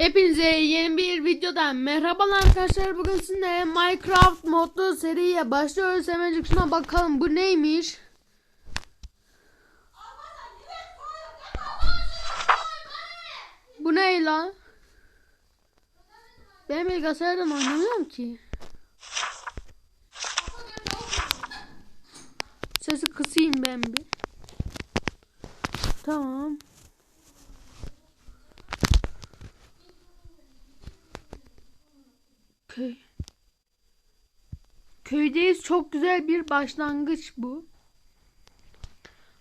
Hepinize yeni bir videodan merhabalar arkadaşlar. Bugün sizinle Minecraft modlu seriye başlıyoruz. Hemencik şuna bakalım bu neymiş? Bu ne lan? Ben bilgisayardan oynamıyorum ki. Sesi kısayım ben bir. Tamam. Köy. Köydeyiz. Çok güzel bir başlangıç bu.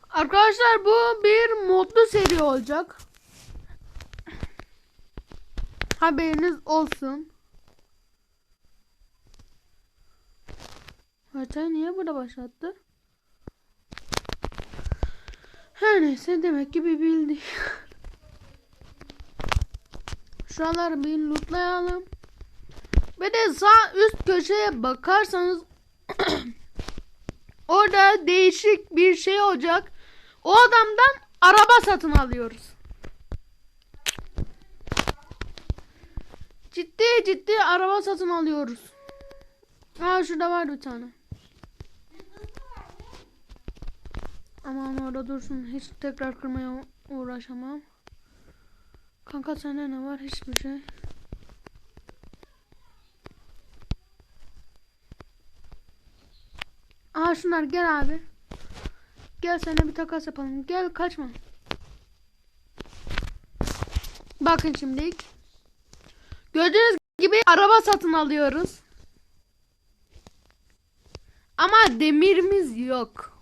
Arkadaşlar bu bir modlu seri olacak. Haberiniz olsun. Haritayı niye burada başlattı? Her neyse demek ki bir bildi. Şuraları bir lootlayalım. Ve de sağ üst köşeye bakarsanız orada değişik bir şey olacak. O adamdan araba satın alıyoruz. Ciddi ciddi araba satın alıyoruz. Aa şurada var bir tane. Aman orada dursun. Hiç tekrar kırmaya uğraşamam. Kanka sende ne var? Hiçbir şey. Aha şunlar gel abi. Gel seninle bir takas yapalım. Gel kaçma. Bakın şimdilik. Gördüğünüz gibi araba satın alıyoruz. Ama demirimiz yok.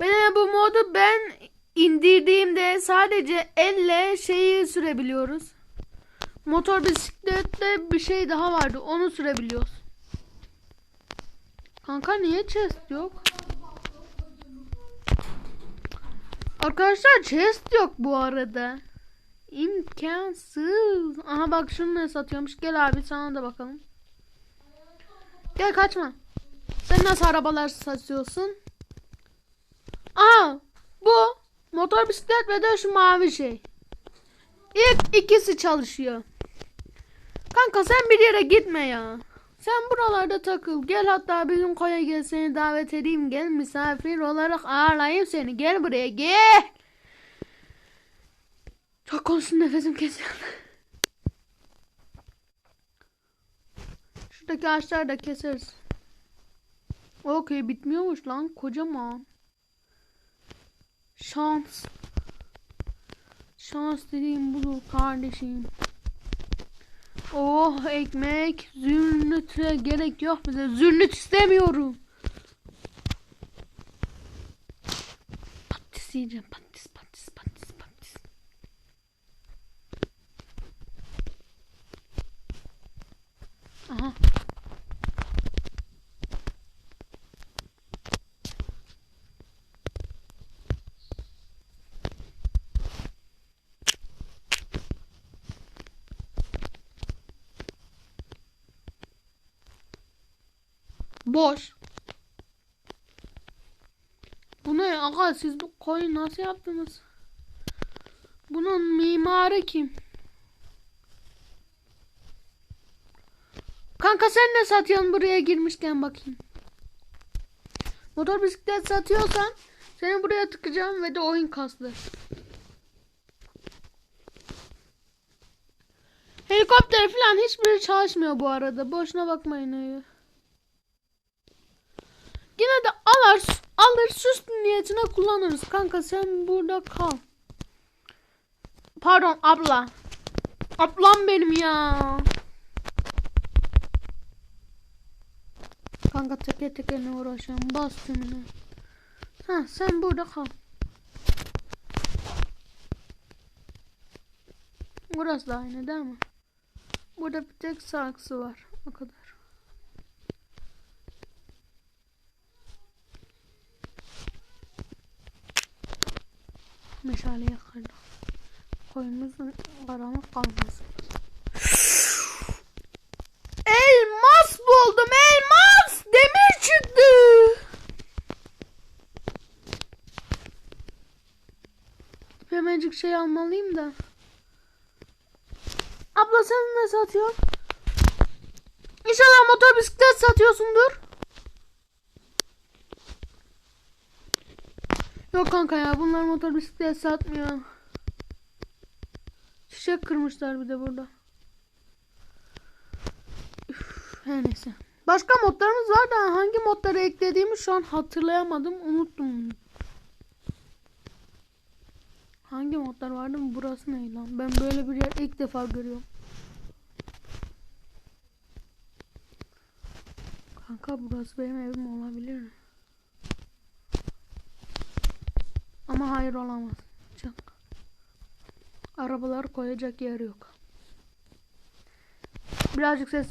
Ben bu modu ben indirdiğimde sadece elle şeyi sürebiliyoruz. Motor bisiklette bir şey daha vardı. Onu sürebiliyoruz. Kanka niye chest yok? Arkadaşlar chest yok bu arada. İmkansız. Aha bak şunu ne satıyormuş. Gel abi sana da bakalım. Gel kaçma. Sen nasıl arabalar satıyorsun? Aa bu motor bisiklet ve de şu mavi şey. İlk ikisi çalışıyor. Kanka sen bir yere gitme ya. Sen buralarda takıl. Gel hatta bir gün koya gel seni davet edeyim. Gel misafir olarak ağırlayayım seni. Gel buraya gel. Çok konuştum nefesim kesiyor. Şuradaki ağaçları da keseriz. Okey bitmiyormuş lan kocaman. Şans. Şans dediğim budur kardeşim. Oh ekmek. Zürnüte gerek yok bize. Zürnüt istemiyorum. Patates yiyeceğim. Patates patates patates. Aha. Boş. Bu ne aga siz bu koyu nasıl yaptınız? Bunun mimarı kim? Kanka sen ne satıyorsun buraya girmişken bakayım. Motor bisiklet satıyorsan seni buraya tıkacağım ve de oyun kaslı. Helikopter falan hiçbiri çalışmıyor bu arada. Boşuna bakmayın öyle. Yine de alır, alır süs niyetine kullanırız. Kanka sen burada kal. Pardon abla. Ablam benim ya. Kanka teke teke ne uğraşıyorum. Bas tümünü. Ha sen burada kal. Burası da aynı değil mi? Burada bir tek saksı var. O kadar. Meşale yakardım. Koyumuzun karanlık kalmasın. Elmas buldum elmas. Demir çıktı. Hemencik şey almalıyım da. Abla sen ne satıyorsun? İnşallah motor bisiklet satıyorsundur. Yok kanka ya bunlar motor bisiklet satmıyor. Çiçek kırmışlar bir de burada. Üf, her neyse. Başka modlarımız var da hangi modları eklediğimi şu an hatırlayamadım. Unuttum. Hangi modlar vardı mı? Burası ne lan? Ben böyle bir yer ilk defa görüyorum. Kanka burası benim evim olabilir mi? Ama hayır olamaz. Çık. Arabalar koyacak yer yok. Birazcık ses.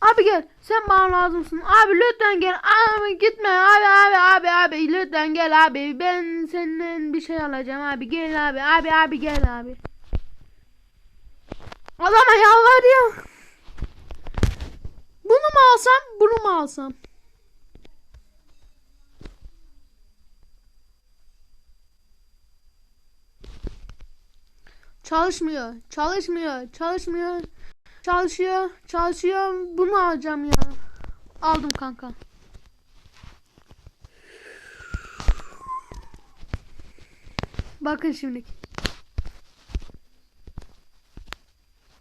Abi gel. Sen bana lazımsın. Abi lütfen gel. Abi gitme. Abi abi abi abi lütfen gel abi. Ben senden bir şey alacağım abi. Gel abi. Abi abi gel abi. Adama yalvarıyorum. Bunu mu alsam? Bunu mu alsam? Çalışmıyor. Çalışmıyor. Çalışmıyor. Çalışıyor. Çalışıyor. Bunu alacağım ya. Aldım kanka. Bakın şimdi.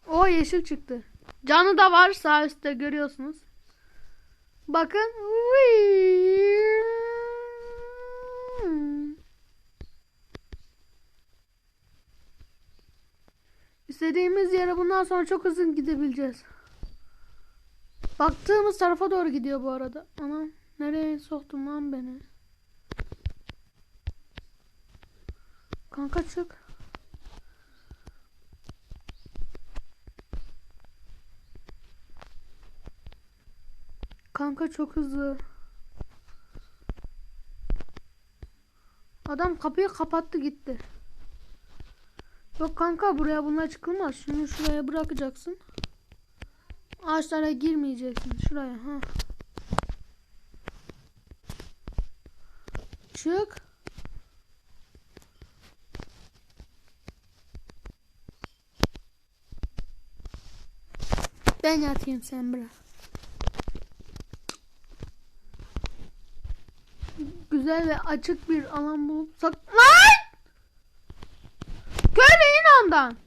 O yeşil çıktı. Canı da var sağ üstte görüyorsunuz. Bakın. İstediğimiz yere bundan sonra çok hızlı gidebileceğiz. Baktığımız tarafa doğru gidiyor bu arada. Ama nereye soktum lan beni? Kanka çık. Kanka çok hızlı. Adam kapıyı kapattı gitti. Yok kanka buraya bunlar çıkılmaz. Şunu şuraya bırakacaksın. Ağaçlara girmeyeceksin. Şuraya ha. Çık. Ben yatayım sen bırak. Güzel ve açık bir alan bulup sak... Lan! Ondan.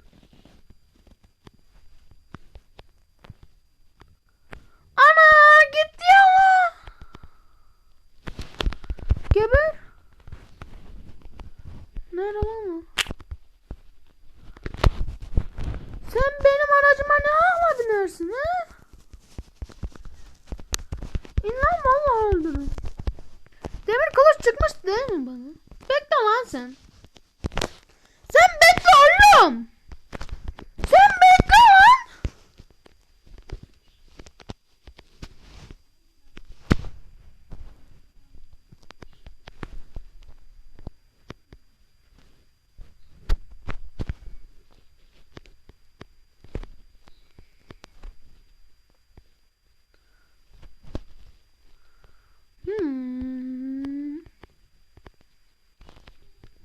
Ana gitti ama. Geber. Nerede lan o? Sen benim aracıma ne hakla binersin ha? İn lan vallahi öldürürüm. Demir kılıç çıkmış değil mi bana? Bekle lan. Sen bekle oğlum. Sen bekle lan. Hmm.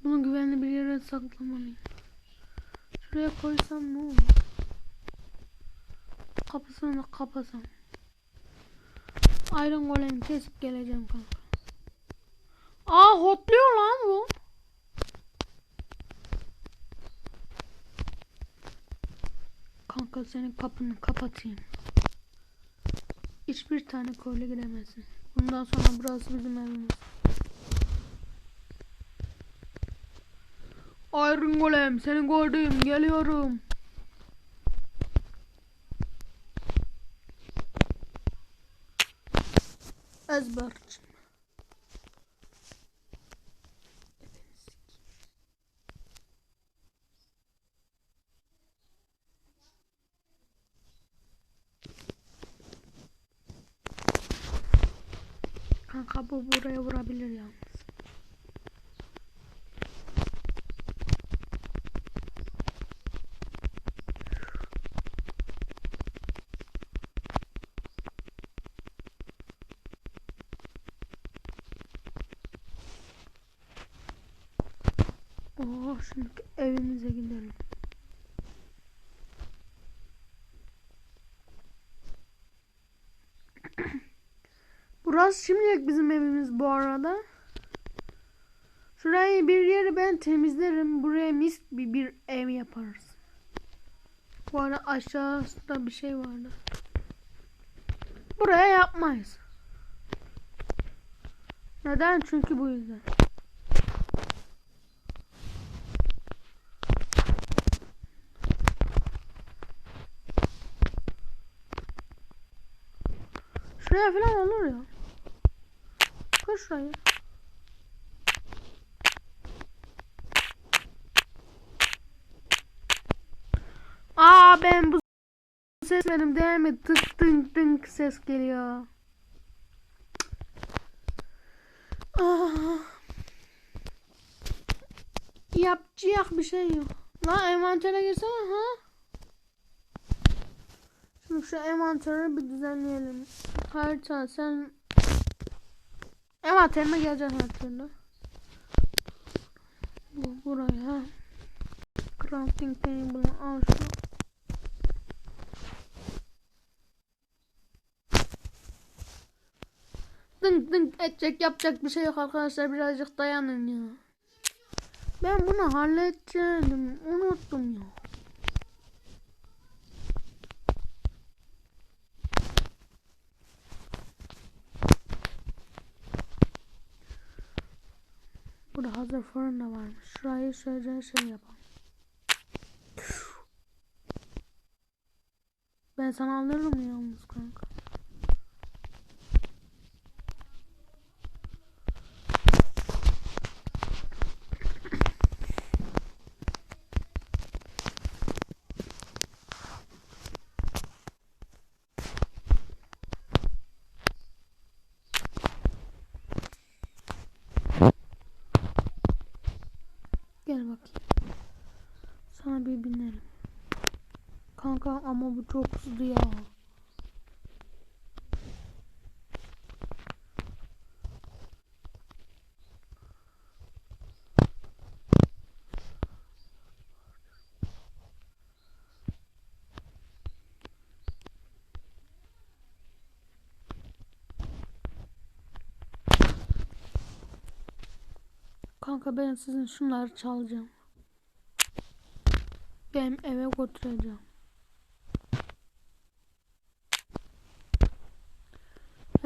Bunu güvenli bir yere saklamalıyım. Şuraya koysam ne olur? Kapısını da kapasam. Iron Golem kesip geleceğim kanka. Aa hotluyor lan bu. Kanka senin kapını kapatayım. Hiçbir tane köylü giremezsin. Bundan sonra burası bizim evimiz. Iron Golem seni gördüm geliyorum. Ezberçim. Oh, şimdi evimize gidelim. Burası şimdilik bizim evimiz bu arada. Şurayı bir yeri ben temizlerim. Buraya mis bir, bir ev yaparız. Bu arada aşağısında bir şey vardı. Buraya yapmayız. Neden? Çünkü bu yüzden. Şuraya falan olur ya. Koy şuraya. Aa ben bu ses benim değil mi? Tık tınk tınk ses geliyor. Ah. Yapacak bir şey yok. Lan envantere girsene ha. Şimdi şu envanteri bir düzenleyelim. Harita sen envanterime geleceksin her türlü. Bu buraya. Crafting table'ı al şu. Dınk dınk edecek yapacak bir şey yok arkadaşlar birazcık dayanın ya. Ben bunu halledeceğim. Unuttum ya. Fırın da varmış. Şurayı şöyle şey yapalım. Ben sana alırım yalnız kanka. Gel bakayım. Sana bir binelim. Kanka ama bu çok hızlı ya. Kanka ben sizin şunları çalacağım. Benim eve götüreceğim.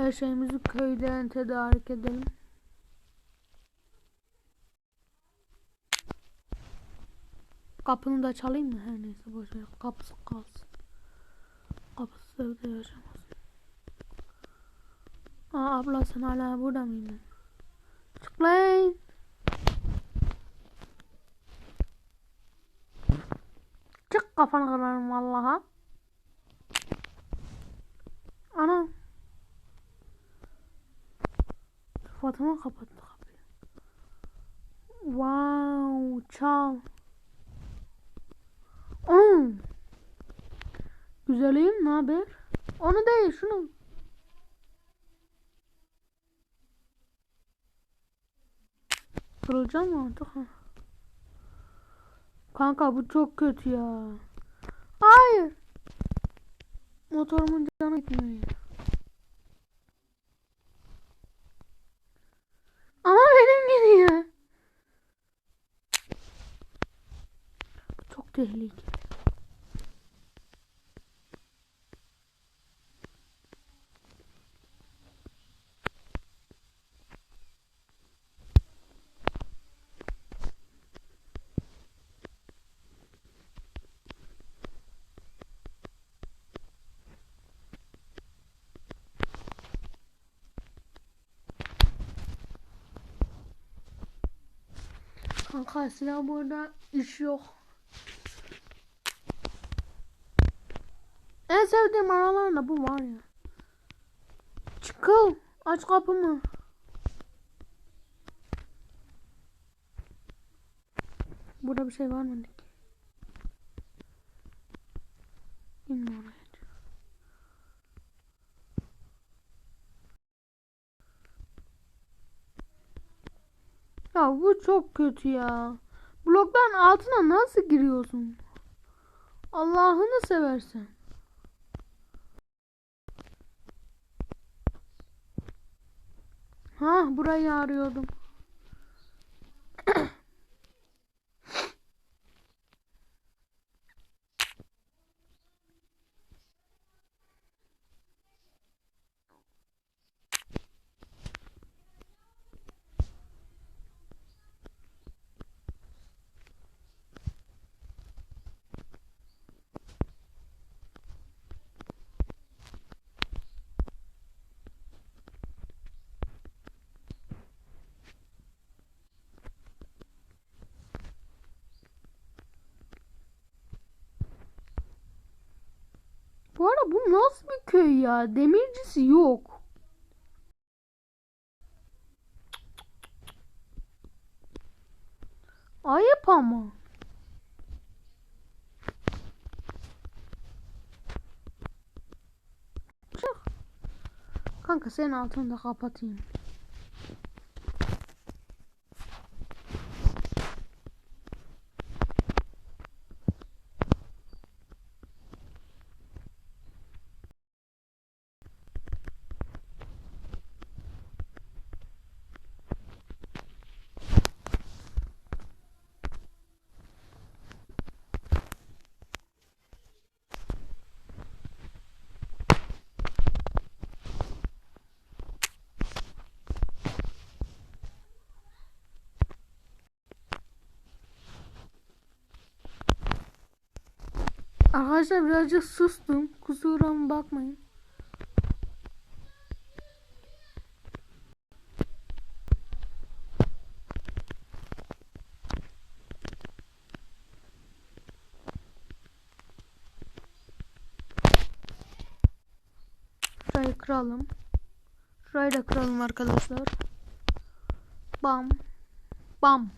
Her şeyimizi köyden tedarik edelim. Kapını da çalayım mı? Her neyse boş ver. Kapısı kalsın. Kapısı evde yaşamaz. Aa abla sen hala burada mıydın? Çık lan. Çık kafanı kırarım vallaha. Ana. Fatıma kapattı kapıyı. Wow, çal. Onu. Güzelim ne haber? Onu değil şunu. Kırılacağım artık? Kanka bu çok kötü ya. Hayır. Motorumun canı gitmiyor ya. Ama benim gidiyor. Bu çok tehlikeli. Kanka silah burada iş yok. En sevdiğim aralarında bu var ya. Çıkıl. Aç kapımı. Burada bir şey var mı? İnme oraya. Ya bu çok kötü ya. Blokların altına nasıl giriyorsun? Allah'ını seversen. Ha burayı arıyordum. Bu nasıl bir köy ya? Demircisi yok. Ayıp ama. Kanka senin altını da kapatayım. Arkadaşlar birazcık sustum. Kusuruma bakmayın. Şurayı kıralım. Şurayı da kıralım arkadaşlar. Bam. Bam.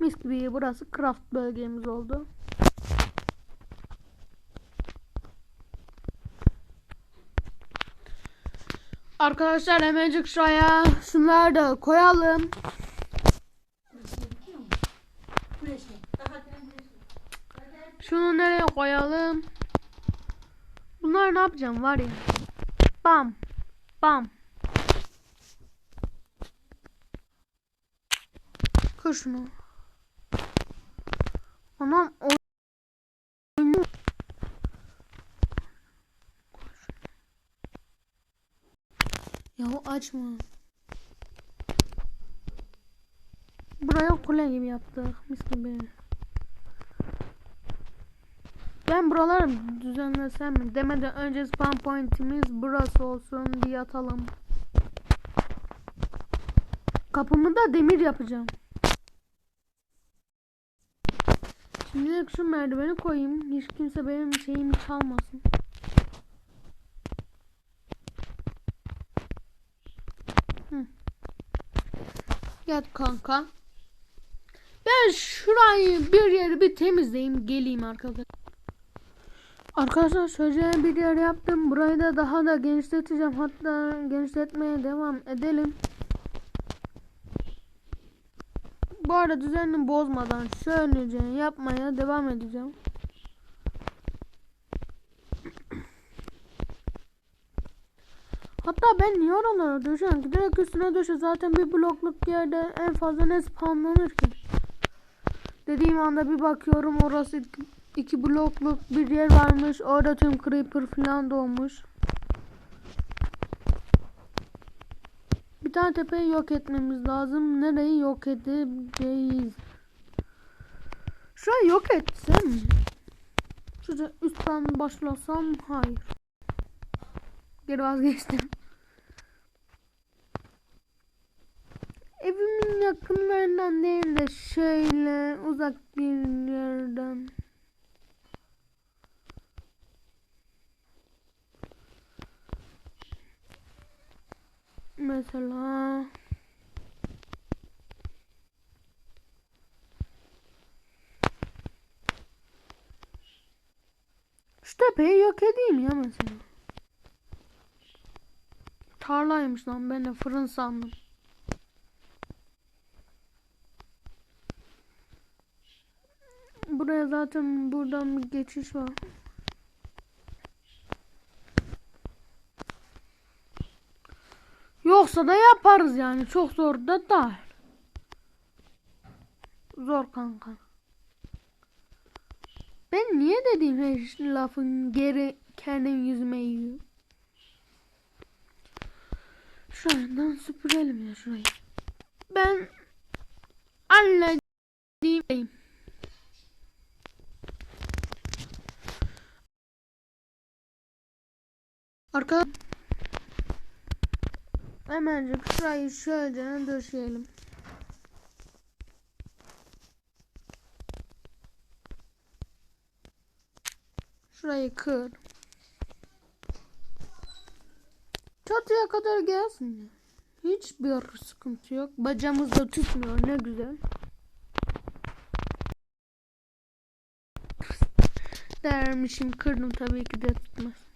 Mis gibi burası craft bölgemiz oldu. Arkadaşlar hemencik şuraya şunları da koyalım. Şunu nereye koyalım? Bunlar ne yapacağım var ya. Bam. Bam. Kır şunu. Anam o Ya açma. Buraya kule gibi yaptık. Mis gibi. Ben buraları düzenlesem mi? Demeden önce spawn pointimiz burası olsun diye atalım. Kapımı da demir yapacağım. Şimdilik şu merdiveni koyayım. Hiç kimse benim şeyimi çalmasın. Yat kanka. Ben şurayı bir yeri bir temizleyeyim geleyim arkadaşlar. Arkadaşlar şöyle bir yer yaptım. Burayı da daha da genişleteceğim. Hatta genişletmeye devam edelim. Bu arada düzenini bozmadan şöylece yapmaya devam edeceğim. Hatta ben niye oralara ki direkt üstüne düşe zaten bir blokluk yerde en fazla ne spawnlanır ki? Dediğim anda bir bakıyorum orası iki, blokluk bir yer varmış. Orada tüm creeper falan doğmuş. Bir tane tepeyi yok etmemiz lazım. Nereyi yok edeceğiz? Şurayı yok etsem? Şurada üstten başlasam hayır. Geri vazgeçtim. Evimin yakınlarından değil de şöyle uzak bir yerden. Mesela Şu tepeyi yok edeyim ya mesela. Tarlaymış lan ben de fırın sandım. Buraya zaten buradan bir geçiş var. Yoksa da yaparız yani. Çok zor da değil. Zor kanka. Ben niye dediğim her lafın geri kendim yüzüme yiyor? Şuradan süpürelim ya şurayı. Ben halledeyim. Arka Hemencik şurayı şöyle döşeyelim. Şurayı kır. Çatıya kadar gelsin. Hiçbir sıkıntı yok. Bacamız da tutmuyor. Ne güzel. Dermişim kırdım tabii ki de tutmaz.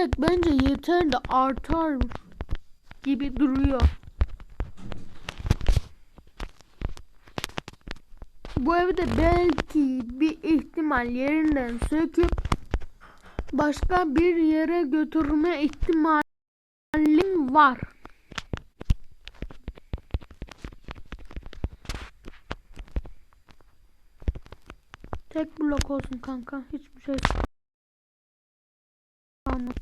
De bence yeter de artar gibi duruyor. Bu evde belki bir ihtimal yerinden söküp başka bir yere götürme ihtimalim var. Tek blok olsun kanka. Hiçbir şey kalmaz.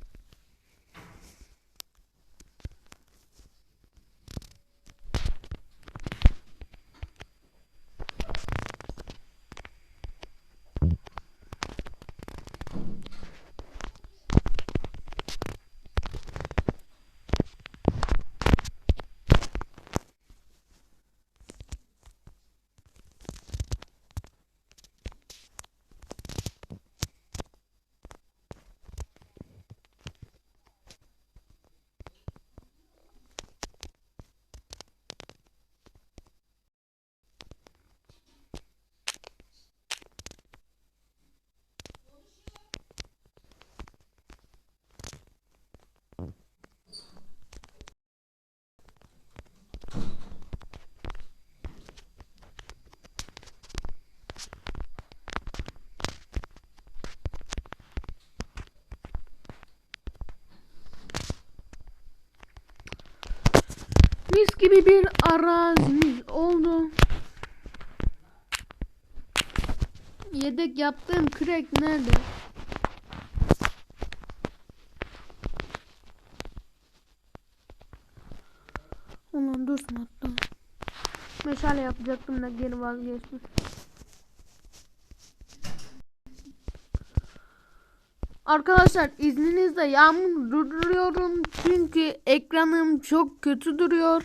Mis gibi bir arazimiz oldu. Yedek yaptığım kürek nerede? Ulan dursun hatta. Meşale yapacaktım da geri vazgeçtim. Arkadaşlar izninizle yağmur durduruyorum çünkü ekranım çok kötü duruyor.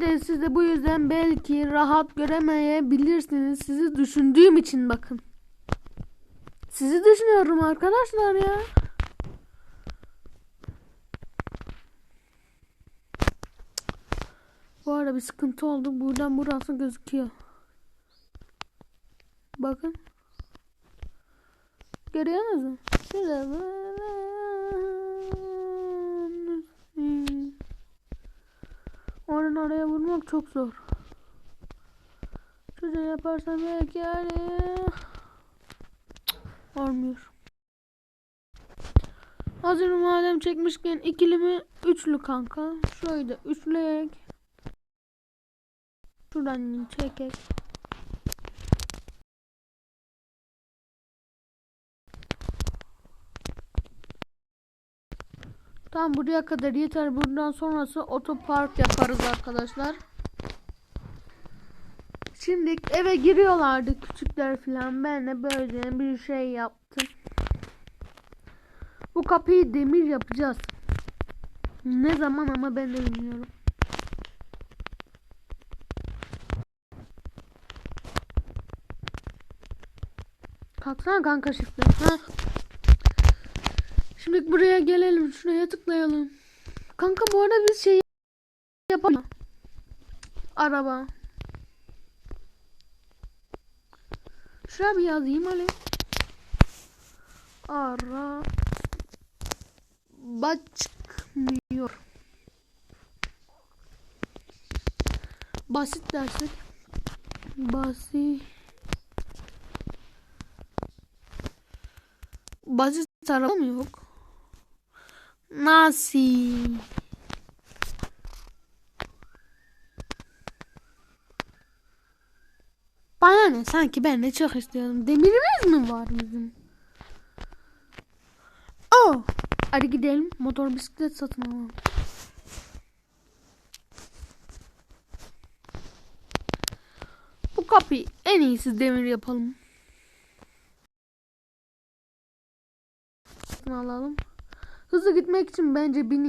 Ve siz de bu yüzden belki rahat göremeyebilirsiniz. Sizi düşündüğüm için bakın. Sizi düşünüyorum arkadaşlar ya. Bu arada bir sıkıntı oldu. Buradan burası gözüküyor. Bakın. Görüyorsunuz mu? Şurada böyle. Oradan oraya vurmak çok zor. Şurada yaparsam belki yani olmuyor. Hazır madem çekmişken ikili mi üçlü kanka. Şöyle üçlük. Şuradan çekek. Tamam buraya kadar yeter. Buradan sonrası otopark yaparız arkadaşlar. Şimdi eve giriyorlardı küçükler falan. Ben de böyle bir şey yaptım. Bu kapıyı demir yapacağız. Ne zaman ama ben de bilmiyorum. Kalksana kanka şifre. Ha. Şimdi buraya gelelim. Şuraya tıklayalım. Kanka bu arada biz şey yapalım. Araba. Şuraya bir yazayım hadi. Ara çıkmıyor. Basit dersek basit basit araba yok? Nasıl? Bana ne sanki ben de çok istiyorum. Demirimiz mi var bizim? Oh! Hadi gidelim motor bisiklet satın alalım. Bu kapıyı en iyisi demir yapalım. Satın alalım. Hızlı gitmek için bence bineyim.